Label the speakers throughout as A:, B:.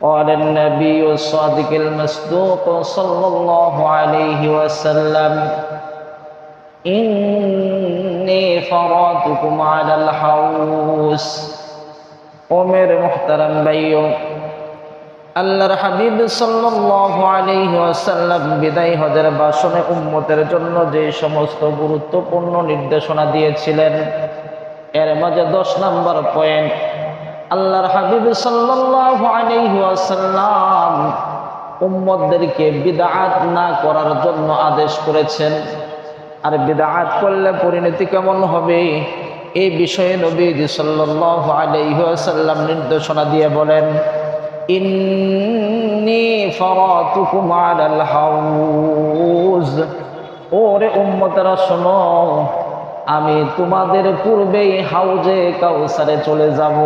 A: قال النبي الصادق المصدوق صلى الله عليه وسلم إني فراتكم على الحوس ওমের মোহতারাম ভাইও আল্লাহর হাবিব সাল্লাল্লাহু আলাইহি ওয়াসাল্লাম বিদায় হজের বাসনে উম্মতের জন্য যে সমস্ত গুরুত্বপূর্ণ নির্দেশনা দিয়েছিলেন এর মাঝে দশ নম্বর পয়েন্ট আল্লাহর হাবিব ওয়াসাল্লাম উম্মতদেরকে বিদআত না করার জন্য আদেশ করেছেন। আর বিদআত করলে পরিণতি কেমন হবে? এই বিষয়ে নবীজি সাল্লাল্লাহু আলাইহি নির্দেশনা দিয়ে বলেন, ইন্নি ওরে উম্মতেরা শোনো আমি তোমাদের পূর্বেই হাউজে কাউসারে চলে যাব।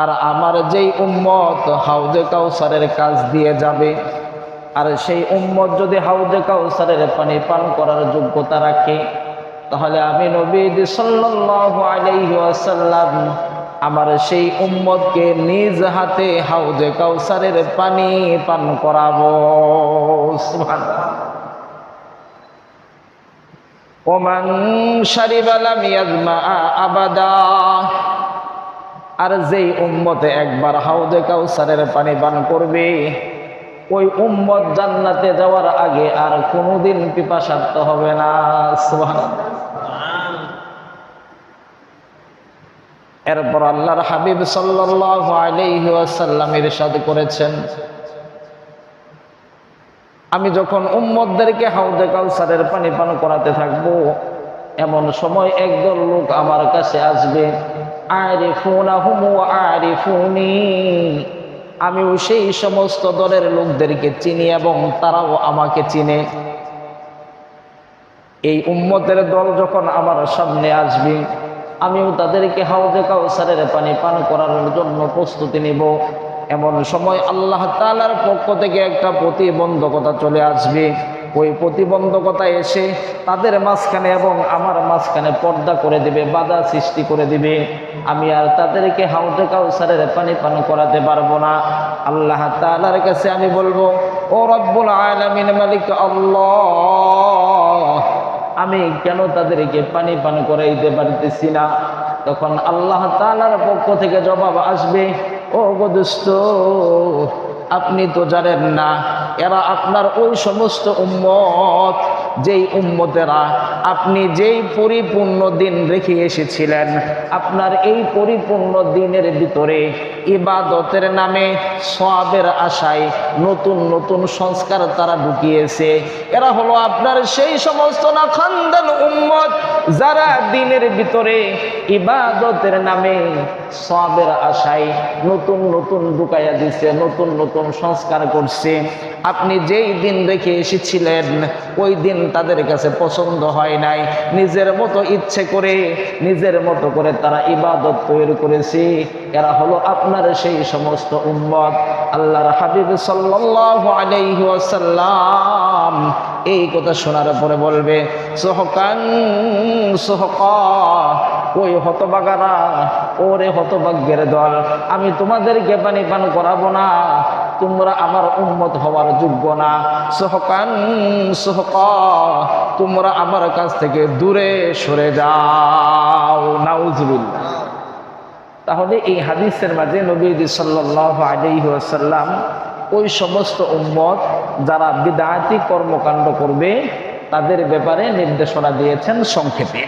A: আর আমার যেই উম্মত হাউজে কাউসারের কাজ দিয়ে যাবে, আর সেই উম্মত যদি হাউজে কাউসারের পানি পান করার যোগ্যতা রাখে, তাহলে আমি নবী সাল্লাল্লাহু আলাইহি ওয়াসাল্লাম আমার সেই উম্মতকে নিজ হাতে হাউজে কাউসারের পানি পান করাবো। ওমান শারিবালাম ইয়াজমা আবাদা। আর যেই উম্মতে একবার হাউজে কাউসারের পানি পান করবে, ওই উম্মত জান্নাতে যাওয়ার আগে আর কোনোদিন পিপাসার্থ হবে না। সুবহানাল্লাহ। এরপর আল্লাহর হাবিব সাল্লাল্লাহু আলাইহি ওয়াসাল্লাম ইরশাদ করেছেন। আমি যখন উম্মতদেরকে হাউজে কাউসারের পানি পান করাতে থাকব, এমন সময় একদল লোক আমার কাছে আসবে আমিও সেই সমস্ত দলের লোকদেরকে চিনি এবং তারাও আমাকে চিনে। এই উম্মতের দল যখন আমার সামনে আসবে আমিও তাদেরকে হাউজে কাউসারের পানি পান করার জন্য প্রস্তুতি নিব। এমন সময় আল্লাহ তালার পক্ষ থেকে একটা প্রতিবন্ধকতা চলে আসবে। ওই প্রতিবন্ধকতা এসে তাদের মাঝখানে এবং আমার মাঝখানে পর্দা করে দিবে, বাধা সৃষ্টি করে দিবে। আমি আর তাদেরকে হাউজে কাউসারের পানি পান করাতে পারব না। আল্লাহ তালার কাছে আমি বলব, ও রব্বুল আলমিন মালিক আল্লাহ আমি কেন তাদেরকে পানি পান করাইতে পারতেছি না? তখন আল্লাহ তালার পক্ষ থেকে জবাব আসবে, ও গদুস্ত আপনি তো জানেন না, এরা আপনার ওই সমস্ত উম্মত যেই উম্মতেরা, আপনি যেই পরিপূর্ণ দিন রেখে এসেছিলেন, আপনার এই পরিপূর্ণ দিনের ভিতরে ইবাদতের নামে সবের আশায় নতুন নতুন সংস্কার তারা ঢুকিয়েছে। এরা হলো আপনার সেই সমস্ত না খানদান উম্মত যারা দিনের ভিতরে ইবাদতের নামে সবের আশায় নতুন নতুন ঢুকাইয়া দিছে, নতুন নতুন সংস্কার করছে। আপনি যেই দিন রেখে এসেছিলেন, ওই দিন তাদের কাছে পছন্দ হয় নাই। নিজের মতো ইচ্ছে করে, নিজের মতো করে তারা ইবাদত তৈরি করেছে। এরা হলো আপনার সেই সমস্ত উম্মত। আল্লাহর হাবিব সাল্লাল্লাহু এই কথা শোনার পরে বলবে, সোহকান, সোহকা, ওই হতবাগারা ওরে হতভাগ্যের দল, আমি তোমাদেরকে পানি পান করাবো না। তোমরা আমার উন্মত হওয়ার যোগ্য না। সোহকান, সোহক, তোমরা আমার কাছ থেকে দূরে সরে যাও। নাউজুবিল্লাহ। তাহলে এই হাদিসের মাঝে নবীজি সাল্লাহ আলাইহি ওয়াসাল্লাম ওই সমস্ত উম্মত যারা বিদায়াতি কর্মকাণ্ড করবে, তাদের ব্যাপারে নির্দেশনা দিয়েছেন সংক্ষেপে।